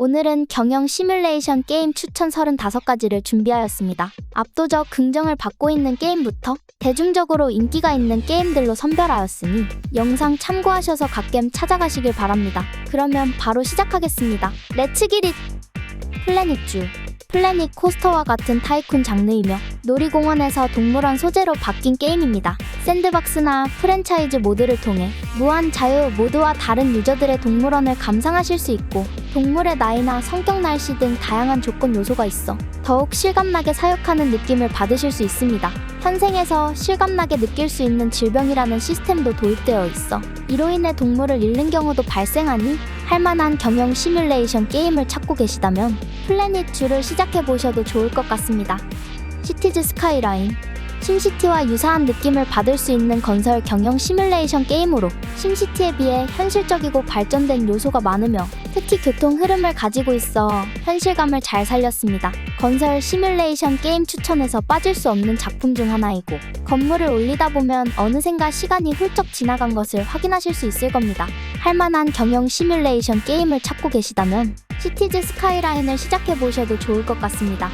오늘은 경영 시뮬레이션 게임 추천 35가지를 준비하였습니다. 압도적 긍정을 받고 있는 게임부터 대중적으로 인기가 있는 게임들로 선별하였으니 영상 참고하셔서 갓겜 찾아가시길 바랍니다. 그러면 바로 시작하겠습니다. 렛츠 기릿! 플래닛주 플래닛 코스터와 같은 타이쿤 장르이며 놀이공원에서 동물원 소재로 바뀐 게임입니다. 샌드박스나 프랜차이즈 모드를 통해 무한 자유 모드와 다른 유저들의 동물원을 감상하실 수 있고 동물의 나이나 성격 날씨 등 다양한 조건 요소가 있어 더욱 실감나게 사육하는 느낌을 받으실 수 있습니다. 현생에서 실감나게 느낄 수 있는 질병이라는 시스템도 도입되어 있어 이로 인해 동물을 잃는 경우도 발생하니 할만한 경영 시뮬레이션 게임을 찾고 계시다면 플래닛 주를 시작해 보셔도 좋을 것 같습니다. 시티즈 스카이라인 심시티와 유사한 느낌을 받을 수 있는 건설 경영 시뮬레이션 게임으로 심시티에 비해 현실적이고 발전된 요소가 많으며 특히 교통 흐름을 가지고 있어 현실감을 잘 살렸습니다. 건설 시뮬레이션 게임 추천에서 빠질 수 없는 작품 중 하나이고 건물을 올리다 보면 어느샌가 시간이 훌쩍 지나간 것을 확인하실 수 있을 겁니다. 할만한 경영 시뮬레이션 게임을 찾고 계시다면 시티즈 스카이라인을 시작해 보셔도 좋을 것 같습니다.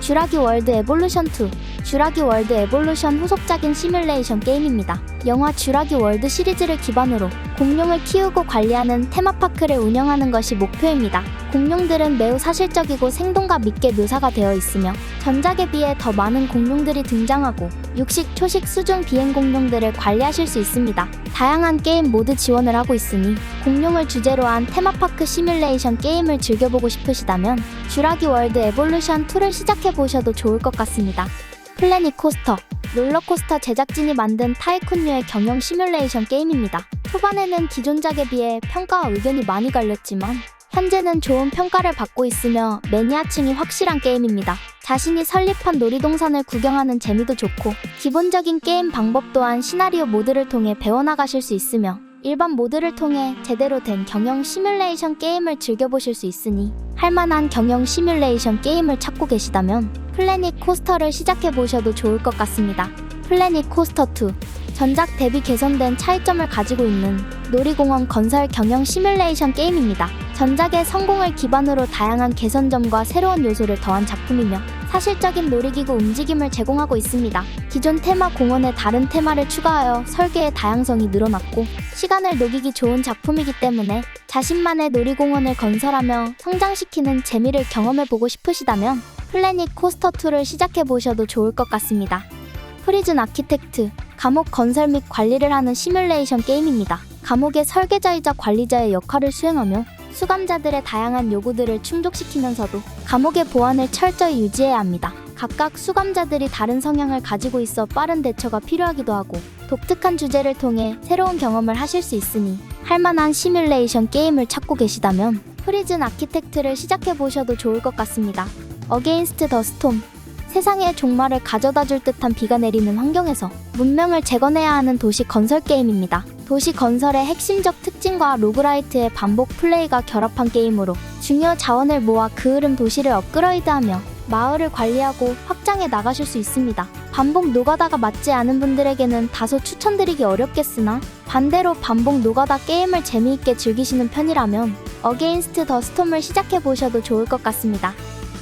쥬라기 월드 에볼루션 2 쥬라기 월드 에볼루션 후속작인 시뮬레이션 게임입니다. 영화 쥬라기 월드 시리즈를 기반으로 공룡을 키우고 관리하는 테마파크를 운영하는 것이 목표입니다. 공룡들은 매우 사실적이고 생동감 있게 묘사가 되어 있으며 전작에 비해 더 많은 공룡들이 등장하고 육식, 초식, 수중 비행 공룡들을 관리하실 수 있습니다. 다양한 게임 모드 지원을 하고 있으니 공룡을 주제로 한 테마파크 시뮬레이션 게임을 즐겨보고 싶으시다면 쥬라기 월드 에볼루션 2를 시작해 보셔도 좋을 것 같습니다. 플래닛 코스터 롤러코스터 제작진이 만든 타이쿤류의 경영 시뮬레이션 게임입니다. 초반에는 기존작에 비해 평가와 의견이 많이 갈렸지만 현재는 좋은 평가를 받고 있으며 매니아층이 확실한 게임입니다. 자신이 설립한 놀이동산을 구경하는 재미도 좋고 기본적인 게임 방법 또한 시나리오 모드를 통해 배워나가실 수 있으며 일반 모드를 통해 제대로 된 경영 시뮬레이션 게임을 즐겨보실 수 있으니 할만한 경영 시뮬레이션 게임을 찾고 계시다면 플래닛 코스터를 시작해 보셔도 좋을 것 같습니다. 플래닛 코스터 2 전작 대비 개선된 차이점을 가지고 있는 놀이공원 건설 경영 시뮬레이션 게임입니다. 전작의 성공을 기반으로 다양한 개선점과 새로운 요소를 더한 작품이며 사실적인 놀이기구 움직임을 제공하고 있습니다. 기존 테마 공원에 다른 테마를 추가하여 설계의 다양성이 늘어났고 시간을 녹이기 좋은 작품이기 때문에 자신만의 놀이공원을 건설하며 성장시키는 재미를 경험해보고 싶으시다면 플래닛 코스터2를 시작해보셔도 좋을 것 같습니다. 프리즌 아키텍트 감옥 건설 및 관리를 하는 시뮬레이션 게임입니다. 감옥의 설계자이자 관리자의 역할을 수행하며 수감자들의 다양한 요구들을 충족시키면서도 감옥의 보안을 철저히 유지해야 합니다. 각각 수감자들이 다른 성향을 가지고 있어 빠른 대처가 필요하기도 하고 독특한 주제를 통해 새로운 경험을 하실 수 있으니 할만한 시뮬레이션 게임을 찾고 계시다면 프리즌 아키텍트를 시작해 보셔도 좋을 것 같습니다. 어게인스트 더 스톰 세상의 종말을 가져다 줄 듯한 비가 내리는 환경에서 문명을 재건해야 하는 도시 건설 게임입니다. 도시 건설의 핵심적 특징과 로그라이트의 반복 플레이가 결합한 게임으로 중요 자원을 모아 그 흐름 도시를 업그레이드하며 마을을 관리하고 확장해 나가실 수 있습니다. 반복 노가다가 맞지 않은 분들에게는 다소 추천드리기 어렵겠으나 반대로 반복 노가다 게임을 재미있게 즐기시는 편이라면 어게인스트 더 스톰을 시작해 보셔도 좋을 것 같습니다.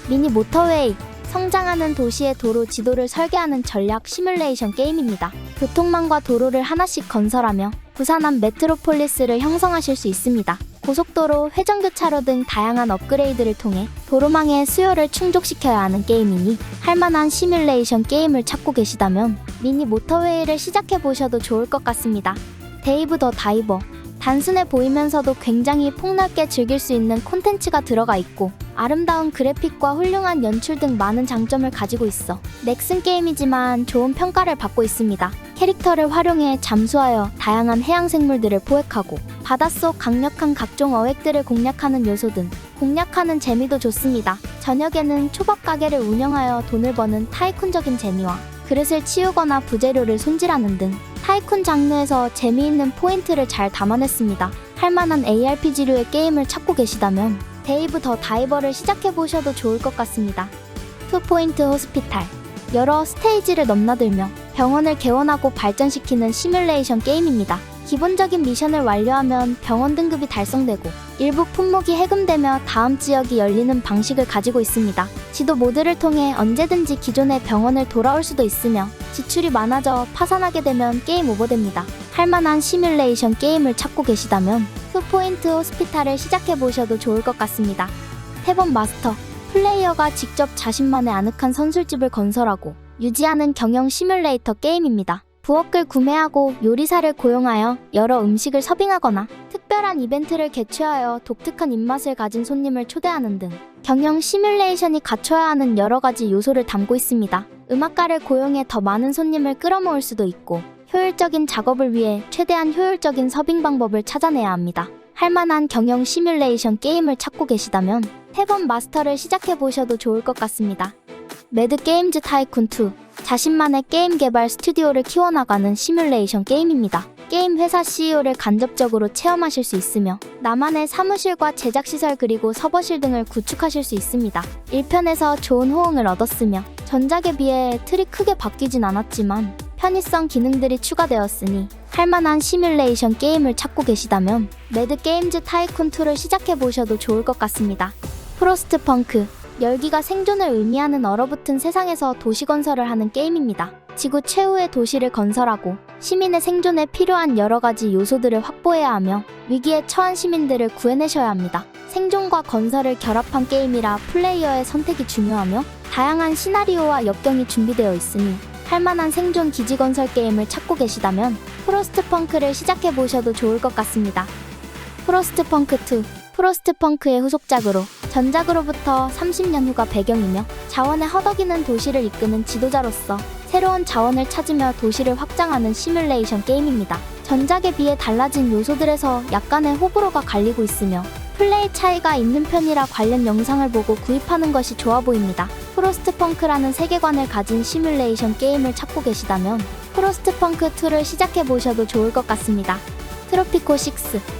미니 모터웨이 성장하는 도시의 도로 지도를 설계하는 전략 시뮬레이션 게임입니다. 교통망과 도로를 하나씩 건설하며 부산한 메트로폴리스를 형성하실 수 있습니다. 고속도로, 회전교차로 등 다양한 업그레이드를 통해 도로망의 수요를 충족시켜야 하는 게임이니 할만한 시뮬레이션 게임을 찾고 계시다면 미니 모터웨이를 시작해 보셔도 좋을 것 같습니다. 데이브 더 다이버 단순해 보이면서도 굉장히 폭넓게 즐길 수 있는 콘텐츠가 들어가 있고 아름다운 그래픽과 훌륭한 연출 등 많은 장점을 가지고 있어 넥슨 게임이지만 좋은 평가를 받고 있습니다. 캐릭터를 활용해 잠수하여 다양한 해양 생물들을 포획하고 바닷속 강력한 각종 어획들을 공략하는 요소 등 공략하는 재미도 좋습니다. 저녁에는 초밥 가게를 운영하여 돈을 버는 타이쿤적인 재미와 그릇을 치우거나 부재료를 손질하는 등 타이쿤 장르에서 재미있는 포인트를 잘 담아냈습니다. 할만한 ARPG류의 게임을 찾고 계시다면 데이브 더 다이버를 시작해보셔도 좋을 것 같습니다. 투포인트 호스피탈 여러 스테이지를 넘나들며 병원을 개원하고 발전시키는 시뮬레이션 게임입니다. 기본적인 미션을 완료하면 병원 등급이 달성되고 일부 품목이 해금되며 다음 지역이 열리는 방식을 가지고 있습니다. 지도 모드를 통해 언제든지 기존의 병원을 돌아올 수도 있으며 지출이 많아져 파산하게 되면 게임 오버됩니다. 할만한 시뮬레이션 게임을 찾고 계시다면 투포인트 호스피탈을 시작해 보셔도 좋을 것 같습니다. 태범 마스터 플레이어가 직접 자신만의 아늑한 선술집을 건설하고 유지하는 경영 시뮬레이터 게임입니다. 부엌을 구매하고 요리사를 고용하여 여러 음식을 서빙하거나 특별한 이벤트를 개최하여 독특한 입맛을 가진 손님을 초대하는 등 경영 시뮬레이션이 갖춰야 하는 여러 가지 요소를 담고 있습니다. 음악가를 고용해 더 많은 손님을 끌어모을 수도 있고 효율적인 작업을 위해 최대한 효율적인 서빙 방법을 찾아내야 합니다. 할 만한 경영 시뮬레이션 게임을 찾고 계시다면 태범 마스터를 시작해 보셔도 좋을 것 같습니다. 매드 게임즈 타이쿤 2 자신만의 게임 개발 스튜디오를 키워나가는 시뮬레이션 게임입니다. 게임 회사 CEO를 간접적으로 체험하실 수 있으며 나만의 사무실과 제작시설 그리고 서버실 등을 구축하실 수 있습니다. 1편에서 좋은 호응을 얻었으며 전작에 비해 틀이 크게 바뀌진 않았지만 편의성 기능들이 추가되었으니 할만한 시뮬레이션 게임을 찾고 계시다면 매드 게임즈 타이쿤 2를 시작해 보셔도 좋을 것 같습니다. 프로스트 펑크 열기가 생존을 의미하는 얼어붙은 세상에서 도시 건설을 하는 게임입니다. 지구 최후의 도시를 건설하고 시민의 생존에 필요한 여러 가지 요소들을 확보해야 하며 위기에 처한 시민들을 구해내셔야 합니다. 생존과 건설을 결합한 게임이라 플레이어의 선택이 중요하며 다양한 시나리오와 역경이 준비되어 있으니 할만한 생존 기지 건설 게임을 찾고 계시다면 프로스트 펑크를 시작해 보셔도 좋을 것 같습니다. 프로스트 펑크 2 프로스트 펑크의 후속작으로 전작으로부터 30년 후가 배경이며 자원의 허덕이는 도시를 이끄는 지도자로서 새로운 자원을 찾으며 도시를 확장하는 시뮬레이션 게임입니다. 전작에 비해 달라진 요소들에서 약간의 호불호가 갈리고 있으며 플레이 차이가 있는 편이라 관련 영상을 보고 구입하는 것이 좋아 보입니다. 프로스트 펑크라는 세계관을 가진 시뮬레이션 게임을 찾고 계시다면 프로스트 펑크 2를 시작해 보셔도 좋을 것 같습니다. 트로피코 6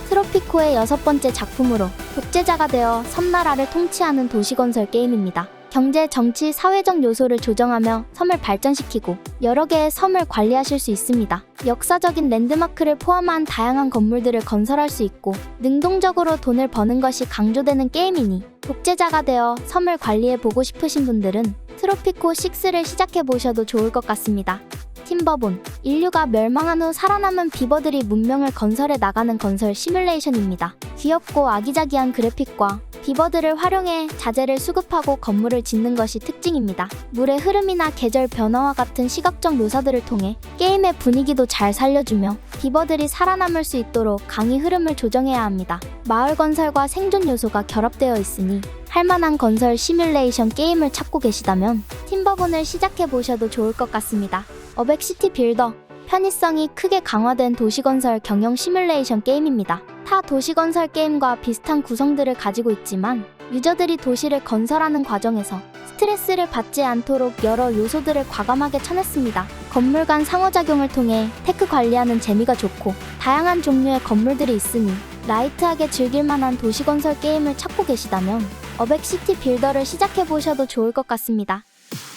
트로피코의 여섯 번째 작품으로 독재자가 되어 섬나라를 통치하는 도시건설 게임입니다. 경제, 정치, 사회적 요소를 조정하며 섬을 발전시키고 여러 개의 섬을 관리하실 수 있습니다. 역사적인 랜드마크를 포함한 다양한 건물들을 건설할 수 있고 능동적으로 돈을 버는 것이 강조되는 게임이니 독재자가 되어 섬을 관리해 보고 싶으신 분들은 트로피코 6를 시작해 보셔도 좋을 것 같습니다. 팀버본 인류가 멸망한 후 살아남은 비버들이 문명을 건설해 나가는 건설 시뮬레이션입니다. 귀엽고 아기자기한 그래픽과 비버들을 활용해 자재를 수급하고 건물을 짓는 것이 특징입니다. 물의 흐름이나 계절 변화와 같은 시각적 묘사들을 통해 게임의 분위기도 잘 살려주며 비버들이 살아남을 수 있도록 강의 흐름을 조정해야 합니다. 마을 건설과 생존 요소가 결합되어 있으니 할만한 건설 시뮬레이션 게임을 찾고 계시다면 팀버본을 시작해 보셔도 좋을 것 같습니다. 어백시티 빌더 편의성이 크게 강화된 도시건설 경영 시뮬레이션 게임입니다. 타 도시건설 게임과 비슷한 구성들을 가지고 있지만 유저들이 도시를 건설하는 과정에서 스트레스를 받지 않도록 여러 요소들을 과감하게 쳐냈습니다. 건물 간 상호작용을 통해 테크 관리하는 재미가 좋고 다양한 종류의 건물들이 있으니 라이트하게 즐길 만한 도시건설 게임을 찾고 계시다면 어백시티 빌더를 시작해 보셔도 좋을 것 같습니다.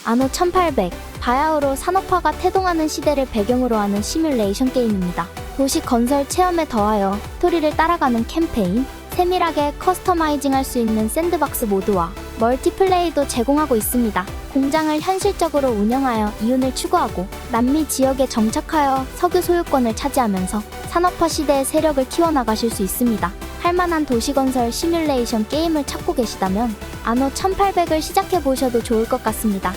아노 1800 바야흐로 산업화가 태동하는 시대를 배경으로 하는 시뮬레이션 게임입니다. 도시 건설 체험에 더하여 스토리를 따라가는 캠페인, 세밀하게 커스터마이징 할 수 있는 샌드박스 모드와 멀티플레이도 제공하고 있습니다. 공장을 현실적으로 운영하여 이윤을 추구하고 남미 지역에 정착하여 석유 소유권을 차지하면서 산업화 시대의 세력을 키워나가실 수 있습니다. 할만한 도시건설 시뮬레이션 게임을 찾고 계시다면 아노 1800을 시작해 보셔도 좋을 것 같습니다.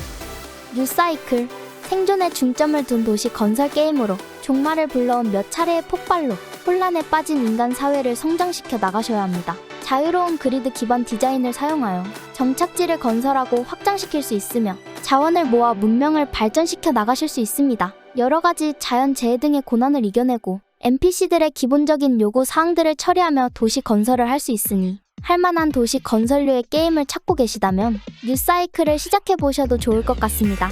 뉴사이클 생존에 중점을 둔 도시 건설 게임으로 종말을 불러온 몇 차례의 폭발로 혼란에 빠진 인간 사회를 성장시켜 나가셔야 합니다. 자유로운 그리드 기반 디자인을 사용하여 정착지를 건설하고 확장시킬 수 있으며 자원을 모아 문명을 발전시켜 나가실 수 있습니다. 여러 가지 자연 재해 등의 고난을 이겨내고 NPC들의 기본적인 요구 사항들을 처리하며 도시 건설을 할 수 있으니 할만한 도시 건설류의 게임을 찾고 계시다면 뉴사이클을 시작해 보셔도 좋을 것 같습니다.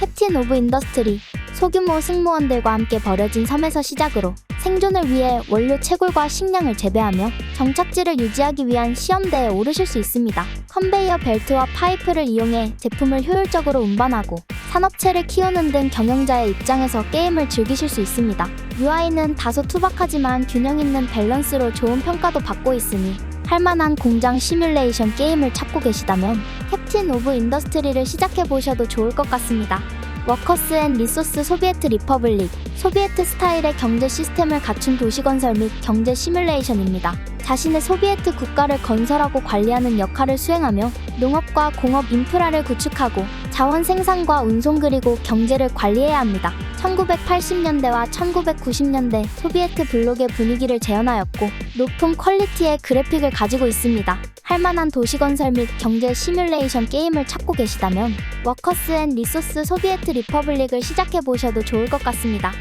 캡틴 오브 인더스트리 소규모 승무원들과 함께 버려진 섬에서 시작으로 생존을 위해 원료 채굴과 식량을 재배하며 정착지를 유지하기 위한 시험대에 오르실 수 있습니다. 컨베이어 벨트와 파이프를 이용해 제품을 효율적으로 운반하고 산업체를 키우는 등 경영자의 입장에서 게임을 즐기실 수 있습니다. UI는 다소 투박하지만 균형 있는 밸런스로 좋은 평가도 받고 있으니 할만한 공장 시뮬레이션 게임을 찾고 계시다면 캡틴 오브 인더스트리를 시작해 보셔도 좋을 것 같습니다. 워커스 앤 리소스 소비에트 리퍼블릭 소비에트 스타일의 경제 시스템을 갖춘 도시 건설 및 경제 시뮬레이션입니다. 자신의 소비에트 국가를 건설하고 관리하는 역할을 수행하며 농업과 공업 인프라를 구축하고 자원 생산과 운송 그리고 경제를 관리해야 합니다. 1980년대와 1990년대 소비에트 블록의 분위기를 재현하였고 높은 퀄리티의 그래픽을 가지고 있습니다. 할만한 도시 건설 및 경제 시뮬레이션 게임을 찾고 계시다면 워커스 앤 리소스 소비에트 리퍼블릭을 시작해 보셔도 좋을 것 같습니다.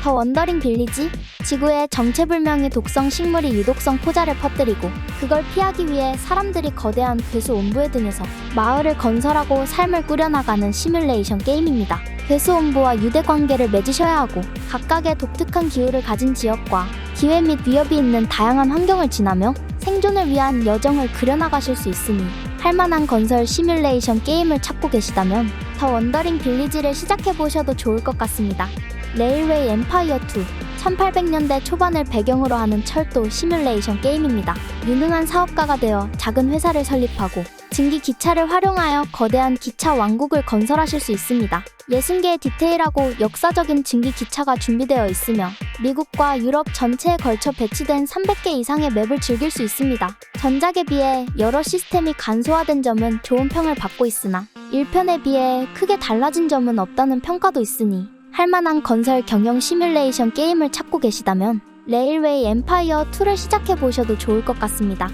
더 원더링 빌리지? 지구에 정체불명의 독성 식물이 유독성 포자를 퍼뜨리고 그걸 피하기 위해 사람들이 거대한 괴수 온부에 등에서 마을을 건설하고 삶을 꾸려나가는 시뮬레이션 게임입니다. 괴수 온부와 유대 관계를 맺으셔야 하고 각각의 독특한 기후를 가진 지역과 기회 및 위협이 있는 다양한 환경을 지나며 생존을 위한 여정을 그려나가실 수 있으니 할만한 건설 시뮬레이션 게임을 찾고 계시다면 더 원더링 빌리지를 시작해 보셔도 좋을 것 같습니다. 레일웨이 엠파이어 2 1800년대 초반을 배경으로 하는 철도 시뮬레이션 게임입니다. 유능한 사업가가 되어 작은 회사를 설립하고 증기 기차를 활용하여 거대한 기차 왕국을 건설하실 수 있습니다. 60개의 디테일하고 역사적인 증기 기차가 준비되어 있으며 미국과 유럽 전체에 걸쳐 배치된 300개 이상의 맵을 즐길 수 있습니다. 전작에 비해 여러 시스템이 간소화된 점은 좋은 평을 받고 있으나 1편에 비해 크게 달라진 점은 없다는 평가도 있으니 할만한 건설 경영 시뮬레이션 게임을 찾고 계시다면 레일웨이 엠파이어 2를 시작해 보셔도 좋을 것 같습니다.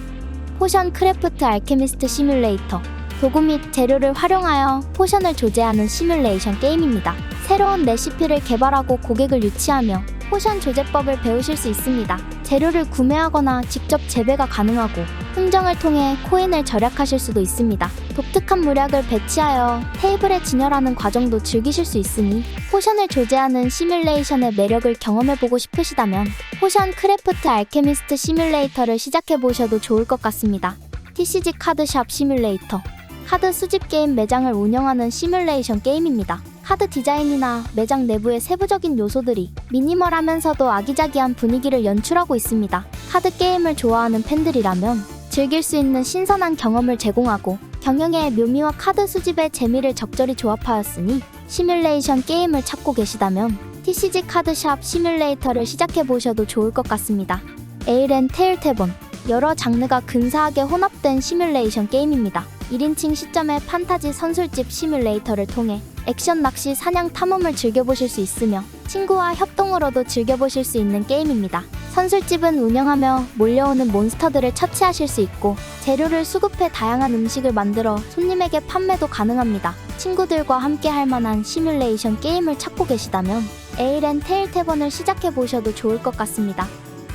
포션 크래프트 알케미스트 시뮬레이터 도구 및 재료를 활용하여 포션을 조제하는 시뮬레이션 게임입니다. 새로운 레시피를 개발하고 고객을 유치하며 포션 조제법을 배우실 수 있습니다. 재료를 구매하거나 직접 재배가 가능하고 흥정을 통해 코인을 절약하실 수도 있습니다. 독특한 무략을 배치하여 테이블에 진열하는 과정도 즐기실 수 있으니 포션을 조제하는 시뮬레이션의 매력을 경험해보고 싶으시다면 포션 크래프트 알케미스트 시뮬레이터를 시작해보셔도 좋을 것 같습니다. TCG 카드샵 시뮬레이터 카드 수집 게임 매장을 운영하는 시뮬레이션 게임입니다. 카드 디자인이나 매장 내부의 세부적인 요소들이 미니멀하면서도 아기자기한 분위기를 연출하고 있습니다. 카드 게임을 좋아하는 팬들이라면 즐길 수 있는 신선한 경험을 제공하고 경영의 묘미와 카드 수집의 재미를 적절히 조합하였으니 시뮬레이션 게임을 찾고 계시다면 TCG 카드샵 시뮬레이터를 시작해 보셔도 좋을 것 같습니다. 에일앤 테일테본 여러 장르가 근사하게 혼합된 시뮬레이션 게임입니다. 1인칭 시점의 판타지 선술집 시뮬레이터를 통해 액션 낚시 사냥 탐험을 즐겨보실 수 있으며 친구와 협동으로도 즐겨보실 수 있는 게임입니다. 선술집은 운영하며 몰려오는 몬스터들을 처치하실 수 있고 재료를 수급해 다양한 음식을 만들어 손님에게 판매도 가능합니다. 친구들과 함께 할 만한 시뮬레이션 게임을 찾고 계시다면 에일앤 테일 태번을 시작해 보셔도 좋을 것 같습니다.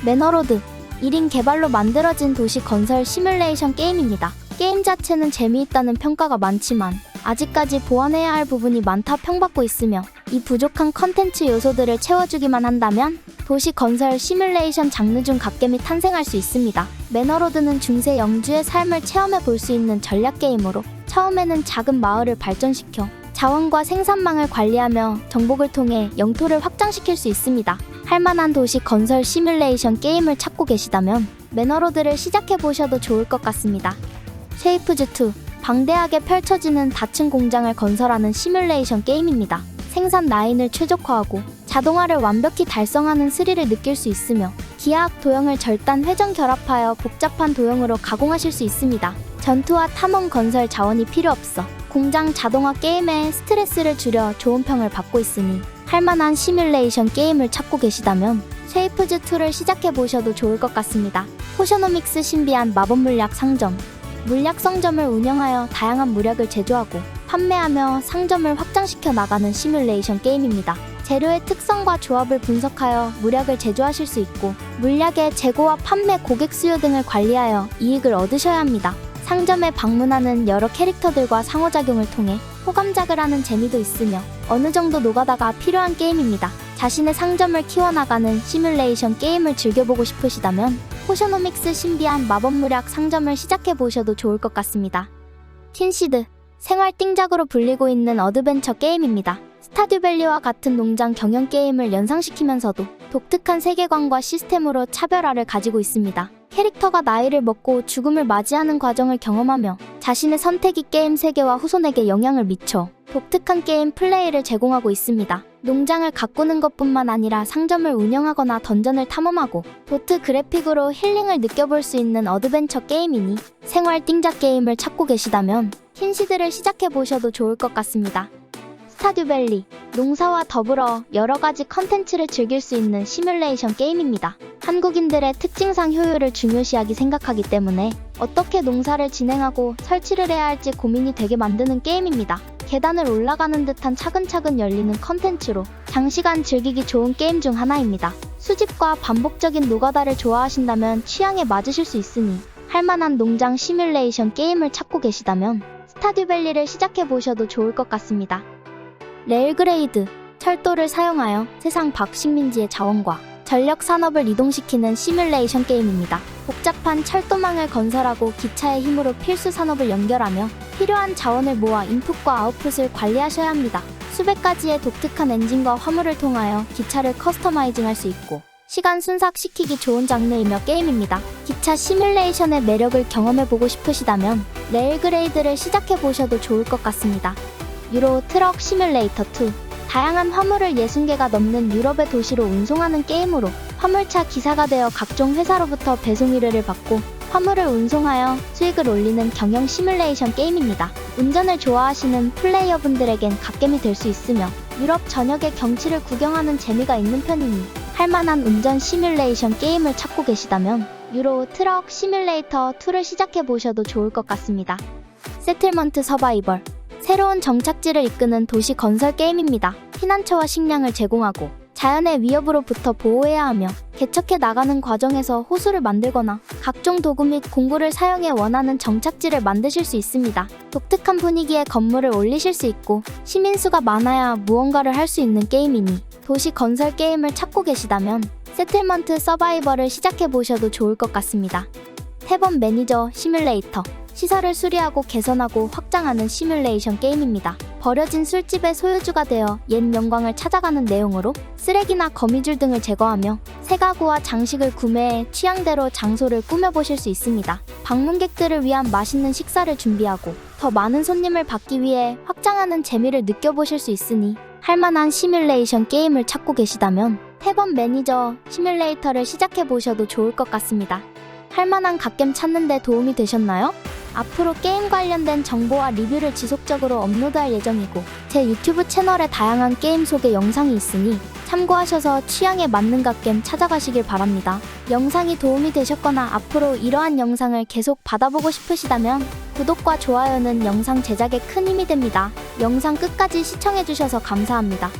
매너로드 1인 개발로 만들어진 도시 건설 시뮬레이션 게임입니다. 게임 자체는 재미있다는 평가가 많지만 아직까지 보완해야 할 부분이 많다 평받고 있으며 이 부족한 컨텐츠 요소들을 채워주기만 한다면 도시 건설 시뮬레이션 장르 중 갓겜이 탄생할 수 있습니다. 매너로드는 중세 영주의 삶을 체험해 볼 수 있는 전략 게임으로 처음에는 작은 마을을 발전시켜 자원과 생산망을 관리하며 정복을 통해 영토를 확장시킬 수 있습니다. 할만한 도시 건설 시뮬레이션 게임을 찾고 계시다면 매너로드를 시작해 보셔도 좋을 것 같습니다. 쉐이프즈2 방대하게 펼쳐지는 다층 공장을 건설하는 시뮬레이션 게임입니다. 생산 라인을 최적화하고 자동화를 완벽히 달성하는 스릴을 느낄 수 있으며 기하학 도형을 절단 회전 결합하여 복잡한 도형으로 가공하실 수 있습니다. 전투와 탐험 건설 자원이 필요 없어 공장 자동화 게임의 스트레스를 줄여 좋은 평을 받고 있으니 할만한 시뮬레이션 게임을 찾고 계시다면 쉐이프즈2를 시작해 보셔도 좋을 것 같습니다. 포셔노믹스 신비한 마법 물약 상점 물약 상점을 운영하여 다양한 물약을 제조하고 판매하며 상점을 확장시켜 나가는 시뮬레이션 게임입니다. 재료의 특성과 조합을 분석하여 물약을 제조하실 수 있고 물약의 재고와 판매 고객 수요 등을 관리하여 이익을 얻으셔야 합니다. 상점에 방문하는 여러 캐릭터들과 상호작용을 통해 호감작을 하는 재미도 있으며 어느 정도 노가다가 필요한 게임입니다. 자신의 상점을 키워나가는 시뮬레이션 게임을 즐겨보고 싶으시다면 포셔노믹스 신비한 마법무략 상점을 시작해 보셔도 좋을 것 같습니다. 틴시드 생활 띵작으로 불리고 있는 어드벤처 게임입니다. 스타듀밸리와 같은 농장 경영 게임을 연상시키면서도 독특한 세계관과 시스템으로 차별화를 가지고 있습니다. 캐릭터가 나이를 먹고 죽음을 맞이하는 과정을 경험하며 자신의 선택이 게임 세계와 후손에게 영향을 미쳐 독특한 게임 플레이를 제공하고 있습니다. 농장을 가꾸는 것뿐만 아니라 상점을 운영하거나 던전을 탐험하고 도트 그래픽으로 힐링을 느껴볼 수 있는 어드벤처 게임이니 생활 띵작 게임을 찾고 계시다면 흰시드를 시작해 보셔도 좋을 것 같습니다. 스타듀밸리 농사와 더불어 여러 가지 컨텐츠를 즐길 수 있는 시뮬레이션 게임입니다. 한국인들의 특징상 효율을 중요시하기 생각하기 때문에 어떻게 농사를 진행하고 설치를 해야 할지 고민이 되게 만드는 게임입니다. 계단을 올라가는 듯한 차근차근 열리는 컨텐츠로 장시간 즐기기 좋은 게임 중 하나입니다. 수집과 반복적인 노가다를 좋아하신다면 취향에 맞으실 수 있으니 할만한 농장 시뮬레이션 게임을 찾고 계시다면 스타듀밸리를 시작해 보셔도 좋을 것 같습니다. 레일그레이드, 철도를 사용하여 세상 박식민지의 자원과 전력 산업을 이동시키는 시뮬레이션 게임입니다. 복잡한 철도망을 건설하고 기차의 힘으로 필수 산업을 연결하며 필요한 자원을 모아 인풋과 아웃풋을 관리하셔야 합니다. 수백 가지의 독특한 엔진과 화물을 통하여 기차를 커스터마이징 할 수 있고 시간 순삭시키기 좋은 장르이며 게임입니다. 기차 시뮬레이션의 매력을 경험해보고 싶으시다면 레일그레이드를 시작해보셔도 좋을 것 같습니다. 유로 트럭 시뮬레이터 2 다양한 화물을 60개가 넘는 유럽의 도시로 운송하는 게임으로 화물차 기사가 되어 각종 회사로부터 배송 의뢰를 받고 화물을 운송하여 수익을 올리는 경영 시뮬레이션 게임입니다. 운전을 좋아하시는 플레이어분들에겐 갓겜이 될 수 있으며 유럽 전역의 경치를 구경하는 재미가 있는 편이니 할만한 운전 시뮬레이션 게임을 찾고 계시다면 유로 트럭 시뮬레이터 2를 시작해 보셔도 좋을 것 같습니다. 세틀먼트 서바이벌 새로운 정착지를 이끄는 도시 건설 게임입니다. 피난처와 식량을 제공하고 자연의 위협으로부터 보호해야 하며 개척해 나가는 과정에서 호수를 만들거나 각종 도구 및 공구를 사용해 원하는 정착지를 만드실 수 있습니다. 독특한 분위기의 건물을 올리실 수 있고 시민수가 많아야 무언가를 할 수 있는 게임이니 도시 건설 게임을 찾고 계시다면 세틀먼트 서바이벌을 시작해 보셔도 좋을 것 같습니다. 태범 매니저 시뮬레이터 시설을 수리하고 개선하고 확장하는 시뮬레이션 게임입니다. 버려진 술집의 소유주가 되어 옛 영광을 찾아가는 내용으로 쓰레기나 거미줄 등을 제거하며 새 가구와 장식을 구매해 취향대로 장소를 꾸며보실 수 있습니다. 방문객들을 위한 맛있는 식사를 준비하고 더 많은 손님을 받기 위해 확장하는 재미를 느껴보실 수 있으니 할만한 시뮬레이션 게임을 찾고 계시다면 태범 매니저 시뮬레이터를 시작해 보셔도 좋을 것 같습니다. 할만한 갓겜 찾는 데 도움이 되셨나요? 앞으로 게임 관련된 정보와 리뷰를 지속적으로 업로드할 예정이고 제 유튜브 채널에 다양한 게임 소개 영상이 있으니 참고하셔서 취향에 맞는 갓겜 찾아가시길 바랍니다. 영상이 도움이 되셨거나 앞으로 이러한 영상을 계속 받아보고 싶으시다면 구독과 좋아요는 영상 제작에 큰 힘이 됩니다. 영상 끝까지 시청해주셔서 감사합니다.